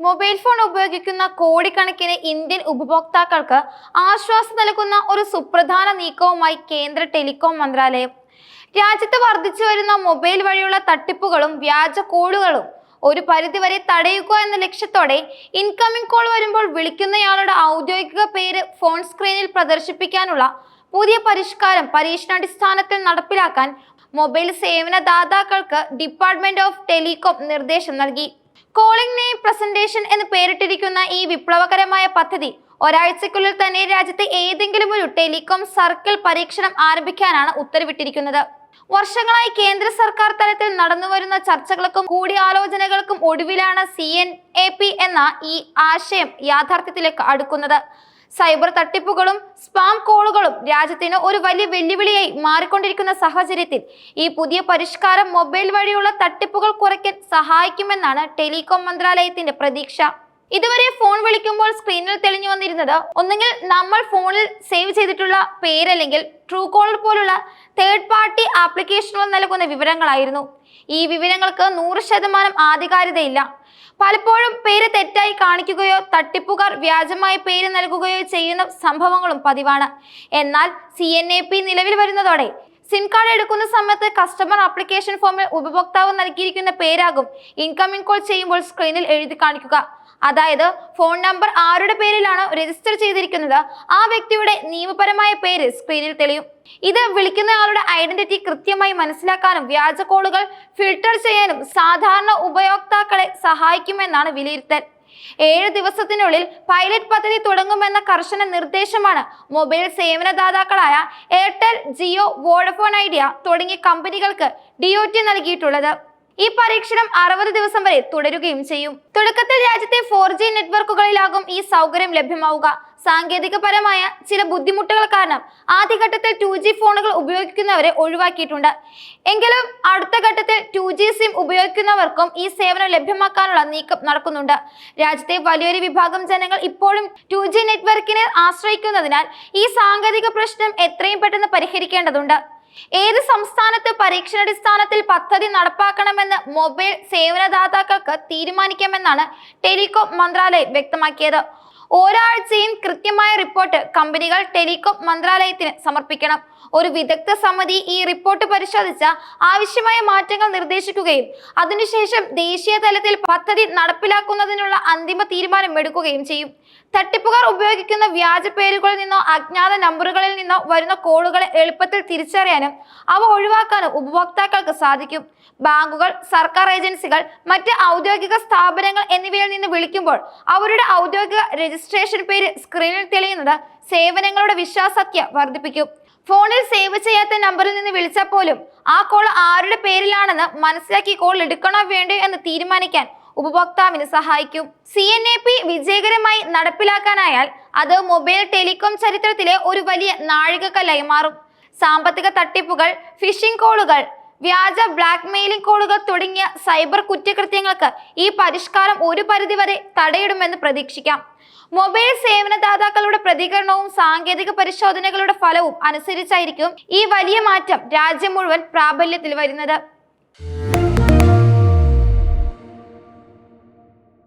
Mobile phone ഉപയോഗിക്കുന്ന കോടിക്കണക്കിന് Indian ഉപഭോക്താക്കൾക്ക് ആശ്വാസം നൽകുന്ന ഒരു സുപ്രധാന നീക്കവുമായി കേന്ദ്ര ടെലികോം മന്ത്രാലയം. രാജ്യത്ത് വർദ്ധിച്ചു വരുന്ന മൊബൈൽ വഴിയുള്ള തട്ടിപ്പുകളും വ്യാജ കോളുകളും ഒരു പരിധിവരെ തടയുക എന്ന ലക്ഷ്യത്തോടെ ഇൻകമിംഗ് കോൾ വരുമ്പോൾ വിളിക്കുന്നയാളുടെ ഔദ്യോഗിക പേര് ഫോൺ സ്ക്രീനിൽ പ്രദർശിപ്പിക്കാനുള്ള പുതിയ പരിഷ്കാരം പരീക്ഷണാടിസ്ഥാനത്തിൽ നടപ്പിലാക്കാൻ മൊബൈൽ സേവനദാതാക്കൾക്ക് ഡിപ്പാർട്ട്മെന്റ് ഓഫ് ടെലികോം നിർദ്ദേശം നൽകി. കോളിംഗ് നെയിം പ്രസന്റേഷൻ എന്ന് പേരിട്ടിരിക്കുന്ന ഈ വിപ്ലവകരമായ പദ്ധതി ഒരാഴ്ചക്കുള്ളിൽ തന്നെ രാജ്യത്തെ ഏതെങ്കിലും ഒരു ടെലികോം സർക്കിൾ പരീക്ഷണം ആരംഭിക്കാനാണ് ഉത്തരവിട്ടിരിക്കുന്നത്. വർഷങ്ങളായി കേന്ദ്ര സർക്കാർ തലത്തിൽ നടന്നുവരുന്ന ചർച്ചകൾക്കും കൂടിയാലോചനകൾക്കും ഒടുവിലാണ് സി എൻ എ പി എന്ന ഈ ആശയം യാഥാർത്ഥ്യത്തിലേക്ക് അടുക്കുന്നത്. സൈബർ തട്ടിപ്പുകളും സ്പാം കോളുകളും രാജ്യത്തിന് ഒരു വലിയ വെല്ലുവിളിയായി മാറിക്കൊണ്ടിരിക്കുന്ന സാഹചര്യത്തിൽ ഈ പുതിയ പരിഷ്കാരം മൊബൈൽ വഴിയുള്ള തട്ടിപ്പുകൾ കുറയ്ക്കാൻ സഹായിക്കുമെന്നാണ് ടെലികോം മന്ത്രാലയത്തിന്റെ പ്രതീക്ഷ. ഇതുവരെ ഫോൺ വിളിക്കുമ്പോൾ സ്ക്രീനിൽ തെളിഞ്ഞു വന്നിരുന്നത് ഒന്നുകിൽ നമ്മൾ ഫോണിൽ സേവ് ചെയ്തിട്ടുള്ള പേരല്ലെങ്കിൽ ട്രൂ കോളർ പോലുള്ള തേർഡ് പാർട്ടി ആപ്ലിക്കേഷനുകൾ നൽകുന്ന വിവരങ്ങളായിരുന്നു. ഈ വിവരങ്ങൾക്ക് നൂറ് ശതമാനം ആധികാരികതയില്ല. പലപ്പോഴും പേര് തെറ്റായി കാണിക്കുകയോ തട്ടിപ്പുകാർ വ്യാജമായ പേര് നൽകുകയോ ചെയ്യുന്ന സംഭവങ്ങളും പതിവാണ്. എന്നാൽ സി നിലവിൽ വരുന്നതോടെ സിം കാർഡ് എടുക്കുന്ന സമയത്ത് കസ്റ്റമർ ആപ്ലിക്കേഷൻ ഫോമിൽ ഉപഭോക്താവ് നൽകിയിരിക്കുന്ന പേരാകും ഇൻകമിംഗ് കോൾ ചെയ്യുമ്പോൾ സ്ക്രീനിൽ എഴുതി കാണിക്കുക. അതായത് ഫോൺ നമ്പർ ആരുടെ പേരിലാണ് രജിസ്റ്റർ ചെയ്തിരിക്കുന്നത്? ആ വ്യക്തിയുടെ നിയമപരമായ പേര് സ്ക്രീനിൽ തെളിയും. ഇത് വിളിക്കുന്നയാളുടെ ഐഡന്റിറ്റി കൃത്യമായി മനസ്സിലാക്കാനും വ്യാജ കോളുകൾ ഫിൽട്ടർ ചെയ്യാനും സാധാരണ ഉപയോക്താക്കളെ സഹായിക്കുമെന്നാണ് വിലയിരുത്തൽ. ഏഴ് ദിവസത്തിനുള്ളിൽ പൈലറ്റ് പദ്ധതി തുടങ്ങുമെന്ന കർശന നിർദ്ദേശമാണ് മൊബൈൽ സേവനദാതാക്കളായ എയർടെൽ ജിയോ വോഡഫോൺ ഐഡിയ തുടങ്ങിയ കമ്പനികൾക്ക് ഡിഒടി നൽകിയിട്ടുള്ളത്. ഈ പരീക്ഷണം അറുപത് ദിവസം വരെ തുടരുകയും ചെയ്യും. തുടക്കത്തിൽ രാജ്യത്തെ ഫോർ ജി നെറ്റ്വർക്കുകളിലാകും ഈ സൗകര്യം ലഭ്യമാവുക. സാങ്കേതികപരമായ ചില ബുദ്ധിമുട്ടുകൾ കാരണം ആദ്യഘട്ടത്തിൽ ടു ജി ഫോണുകൾ ഉപയോഗിക്കുന്നവരെ ഒഴിവാക്കിയിട്ടുണ്ട്. എങ്കിലും അടുത്ത ഘട്ടത്തിൽ ടു ജി സിം ഉപയോഗിക്കുന്നവർക്കും ഈ സേവനം ലഭ്യമാക്കാനുള്ള നീക്കം നടക്കുന്നുണ്ട്. രാജ്യത്തെ വലിയൊരു വിഭാഗം ജനങ്ങൾ ഇപ്പോഴും ടു ജി നെറ്റ്വർക്കിനെ ആശ്രയിക്കുന്നതിനാൽ ഈ സാങ്കേതിക പ്രശ്നം എത്രയും പെട്ടെന്ന് പരിഹരിക്കേണ്ടതുണ്ട്. ഏത് സംസ്ഥാനത്ത് പരീക്ഷണാടിസ്ഥാനത്തിൽ പദ്ധതി നടപ്പാക്കണമെന്ന് മൊബൈൽ സേവനദാതാക്കൾക്ക് തീരുമാനിക്കാമെന്നാണ് ടെലികോം മന്ത്രാലയം വ്യക്തമാക്കിയത്. ഒരാഴ്ചയും കൃത്യമായ റിപ്പോർട്ട് കമ്പനികൾ ടെലികോം മന്ത്രാലയത്തിന് സമർപ്പിക്കണം. ഒരു വിദഗ്ധ സമിതി ഈ റിപ്പോർട്ട് പരിശോധിച്ച ആവശ്യമായ മാറ്റങ്ങൾ നിർദ്ദേശിക്കുകയും അതിനുശേഷം ദേശീയ തലത്തിൽ പദ്ധതി നടപ്പിലാക്കുന്നതിനുള്ള അന്തിമ തീരുമാനം എടുക്കുകയും ചെയ്യും. തട്ടിപ്പുകാർ ഉപയോഗിക്കുന്ന വ്യാജ പേരുകളിൽ നിന്നോ അജ്ഞാത നമ്പറുകളിൽ നിന്നോ വരുന്ന കോളുകളെ എളുപ്പത്തിൽ തിരിച്ചറിയാനും അവ ഒഴിവാക്കാനും ഉപഭോക്താക്കൾക്ക് സാധിക്കും. ബാങ്കുകൾ സർക്കാർ ഏജൻസികൾ മറ്റ് ഔദ്യോഗിക സ്ഥാപനങ്ങൾ എന്നിവയിൽ നിന്ന് വിളിക്കുമ്പോൾ അവരുടെ ഔദ്യോഗിക രജിസ്ട്രേഷൻ പേര് സ്ക്രീനിൽ തെളിയുന്നത് സേവനങ്ങളുടെ വിശ്വാസത്യ വർദ്ധിപ്പിക്കും. ഫോണിൽ സേവ് ചെയ്യാത്ത നമ്പറിൽ നിന്ന് വിളിച്ചാൽ പോലും ആ കോൾ ആരുടെ പേരിലാണെന്ന് മനസ്സിലാക്കി കോൾ എടുക്കണോ വേണ്ടോ എന്ന് തീരുമാനിക്കാൻ ഉപഭോക്താവിന് സഹായിക്കും. സി എൻ എ പി വിജയകരമായി നടപ്പിലാക്കാനായാൽ അത് മൊബൈൽ ടെലികോം ചരിത്രത്തിലെ ഒരു വലിയ നാഴികക്കല്ലായി മാറും. സാമ്പത്തിക തട്ടിപ്പുകൾ ഫിഷിംഗ് കോളുകൾ വ്യാജ ബ്ലാക്ക് മെയിലിംഗ് കോളുകൾ തുടങ്ങിയ സൈബർ കുറ്റകൃത്യങ്ങൾക്ക് ഈ പരിഷ്കാരം ഒരു പരിധിവരെ തടയിടുമെന്ന് പ്രതീക്ഷിക്കാം. മൊബൈൽ സേവനദാതാക്കളുടെ പ്രതികരണവും സാങ്കേതിക പരിശോധനകളുടെ ഫലവും അനുസരിച്ചായിരിക്കും ഈ വലിയ മാറ്റം രാജ്യം മുഴുവൻ പ്രാബല്യത്തിൽ വരുന്നത്.